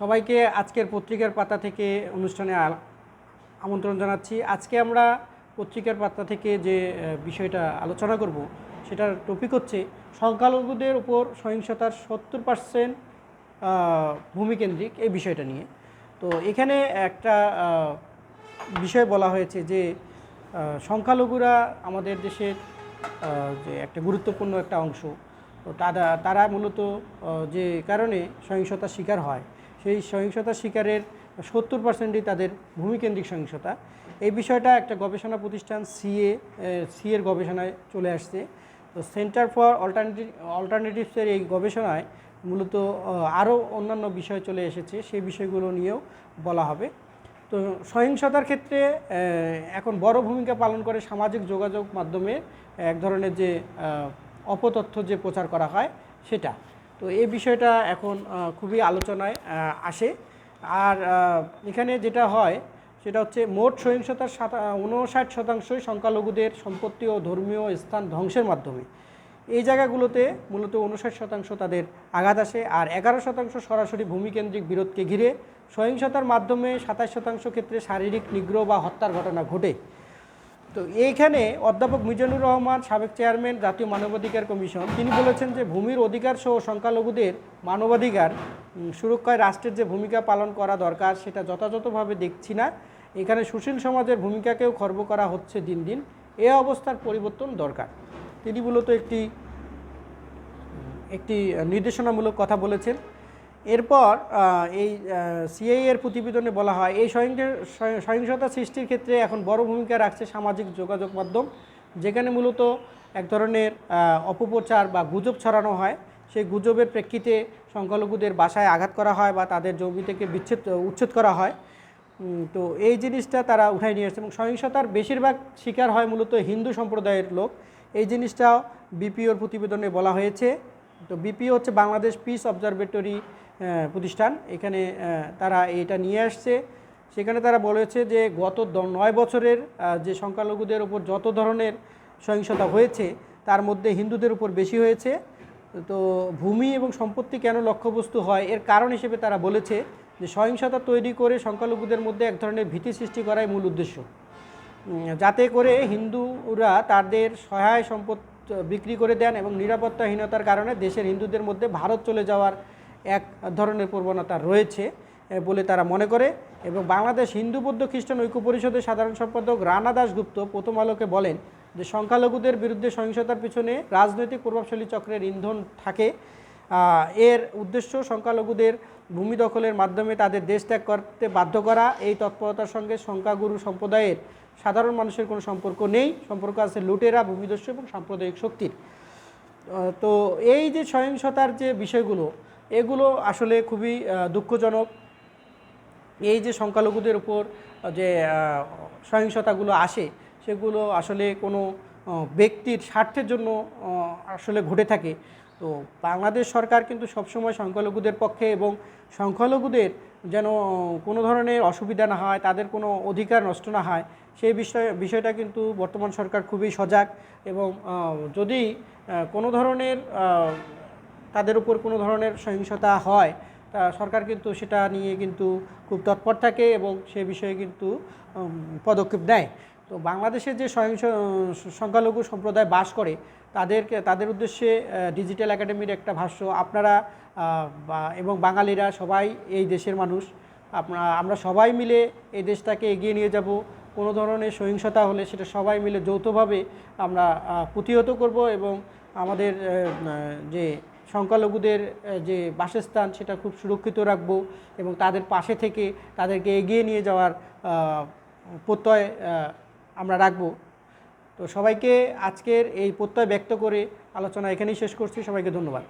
সবাইকে আজকের পত্রিকার পাতা থেকে অনুষ্ঠানে আমন্ত্রণ জানাচ্ছি। আজকে আমরা পত্রিকার পাতা থেকে যে বিষয়টা আলোচনা করব, সেটার টপিক হচ্ছে সংখ্যালঘুদের উপর সহিংসতার সত্তর পার্সেন্ট ভূমিকেন্দ্রিক এই বিষয়টা নিয়ে। তো এখানে একটা বিষয় বলা হয়েছে যে সংখ্যালঘুরা আমাদের দেশের যে একটা গুরুত্বপূর্ণ একটা অংশ, তো তারা তারা মূলত যে কারণে সহিংসতার শিকার হয়। সেই সহিংসতার শিকারের সত্তর পার্সেন্টই তাদের ভূমিকেন্দ্রিক সহিংসতা। এই বিষয়টা একটা গবেষণা প্রতিষ্ঠান সিএ সি এর গবেষণায় চলে আসছে। তো সেন্টার ফর অল্টারনেটিভ, অল্টারনেটিভসের এই গবেষণায় মূলত আরও অন্যান্য বিষয় চলে এসেছে। সেই বিষয়গুলো নিয়েও বলা হবে। তো সহিংসতার ক্ষেত্রে এখন বড় ভূমিকা পালন করে সামাজিক যোগাযোগ মাধ্যমে এক ধরনের যে অপতথ্য যে প্রচার করা হয়, সেটা। তো এই বিষয়টা এখন খুবই আলোচনায় আসে। আর এখানে যেটা হয়, সেটা হচ্ছে মোট সহিংসতার সাতা উনষাট শতাংশই সংখ্যালঘুদের সম্পত্তি ও ধর্মীয় স্থান ধ্বংসের মাধ্যমে। এই জায়গাগুলোতে মূলত উনষাট শতাংশ তাদের আঘাত আসে আর এগারো শতাংশ সরাসরি ভূমিকেন্দ্রিক বিরোধকে ঘিরে সহিংসতার মাধ্যমে সাতাশ শতাংশ ক্ষেত্রে শারীরিক নিগ্রহ বা হত্যার ঘটনা ঘটে। তো এইখানে অধ্যাপক মিজানুর রহমান, সাবেক চেয়ারম্যান, জাতীয় মানবাধিকার কমিশন, তিনি বলেছেন যে ভূমির অধিকার সহ সংখ্যালঘুদের মানবাধিকার সুরক্ষায় রাষ্ট্রের যে ভূমিকা পালন করা দরকার, সেটা যথাযথভাবে দেখছি না। এখানে সুশীল সমাজের ভূমিকাকেও খর্ব করা হচ্ছে দিন দিন। এ অবস্থার পরিবর্তন দরকার। তিনি মূলত একটি একটি নির্দেশনামূলক কথা বলেছেন। এরপর এই সিআই এর প্রতিবেদনে বলা হয়, এই সহিংস- সহিংসতা সৃষ্টির ক্ষেত্রে এখন বড় ভূমিকা রাখছে সামাজিক যোগাযোগ মাধ্যম, যেখানে মূলত এক ধরনের অপপ্রচার বা গুজব ছড়ানো হয়। সেই গুজবের প্রেক্ষিতে সংখ্যালঘুদের বাসায় আঘাত করা হয় বা তাদের জমি থেকে বিচ্ছেদ, উচ্ছেদ করা হয়। তো এই জিনিসটা তারা উঠাই নিয়ে আসছে এবং সহিংসতার বেশিরভাগ শিকার হয় মূলত হিন্দু সম্প্রদায়ের লোক। এই জিনিসটা বিপিওর প্রতিবেদনে বলা হয়েছে। তো বিপিও হচ্ছে বাংলাদেশ পিস অবজারভেটরি প্রতিষ্ঠান। এখানে তারা এটা নিয়ে আসছে। সেখানে তারা বলেছে যে, গত নয় বছরের যে সংখ্যালঘুদের উপর যত ধরনের সহিংসতা হয়েছে, তার মধ্যে হিন্দুদের উপর বেশি হয়েছে। তো ভূমি এবং সম্পত্তি কেন লক্ষ্যবস্তু হয়, এর কারণ হিসেবে তারা বলেছে যে, সহিংসতা তৈরি করে সংখ্যালঘুদের মধ্যে এক ধরনের ভীতি সৃষ্টি করাই মূল উদ্দেশ্য। যাতে করে হিন্দুরা তাদের সহায় সম্পদ বিক্রি করে দেন এবং নিরাপত্তাহীনতার কারণে দেশের হিন্দুদের মধ্যে ভারত চলে যাওয়ার এক ধরনের প্রবণতা রয়েছে বলে তারা মনে করে। এবং বাংলাদেশ হিন্দু, বৌদ্ধ, খ্রিস্টান ঐক্য পরিষদের সাধারণ সম্পাদক রানা দাশগুপ্ত প্রথম আলোকে বলেন যে সংখ্যালঘুদের বিরুদ্ধে সহিংসতার পিছনে রাজনৈতিক প্রভাবশালী চক্রের ইন্ধন থাকে। এর উদ্দেশ্য সংখ্যালঘুদের ভূমি দখলের মাধ্যমে তাদের দেশ ত্যাগ করতে বাধ্য করা। এই তৎপরতার সঙ্গে সংখ্যাগুরু সম্প্রদায়ের সাধারণ মানুষের কোনো সম্পর্ক নেই। সম্পর্ক আছে লুটেরা, ভূমিদস্যু এবং সাম্প্রদায়িক শক্তির। তো এই যে সহিংসতার যে বিষয়গুলো এগুলো আসলে খুবই দুঃখজনক। এই যে সংখ্যালঘুদের উপর যে সহিংসতাগুলো আসে, সেগুলো আসলে কোনো ব্যক্তির স্বার্থের জন্য আসলে ঘটে থাকে। তো বাংলাদেশ সরকার কিন্তু সবসময় সংখ্যালঘুদের পক্ষে এবং সংখ্যালঘুদের যেন কোনো ধরনের অসুবিধা না হয়, তাদের কোনো অধিকার নষ্ট না হয়, সেই বিষয়, বিষয়টা কিন্তু বর্তমান সরকার খুবই সজাগ এবং যদি কোনো ধরনের তাদের উপর কোনো ধরনের সহিংসতা হয়, তা সরকার কিন্তু সেটা নিয়ে কিন্তু খুব তৎপর থাকে এবং সে বিষয়ে কিন্তু পদক্ষেপ নেয়। তো বাংলাদেশে যে সহিংস, সংখ্যালঘু সম্প্রদায় বাস করে, তাদেরকে, তাদের উদ্দেশ্যে ডিজিটাল একাডেমির একটা ভাষ্য, আপনারা এবং বাঙালিরা সবাই এই দেশের মানুষ আপনারা আমরা সবাই মিলে এই দেশটাকে এগিয়ে নিয়ে যাব। কোনো ধরনের সহিংসতা হলে সেটা সবাই মিলে যৌথভাবে আমরা প্রতিহত করব এবং আমাদের যে সংখ্যালঘুদের যে বাসস্থান সেটা খুব সুরক্ষিত রাখব এবং তাদের পাশে থেকে তাদেরকে এগিয়ে নিয়ে যাওয়ার প্রত্যয় আমরা রাখব। তো সবাইকে আজকের এই প্রত্যয় ব্যক্ত করে আলোচনা এখানেই শেষ করছি। সবাইকে ধন্যবাদ।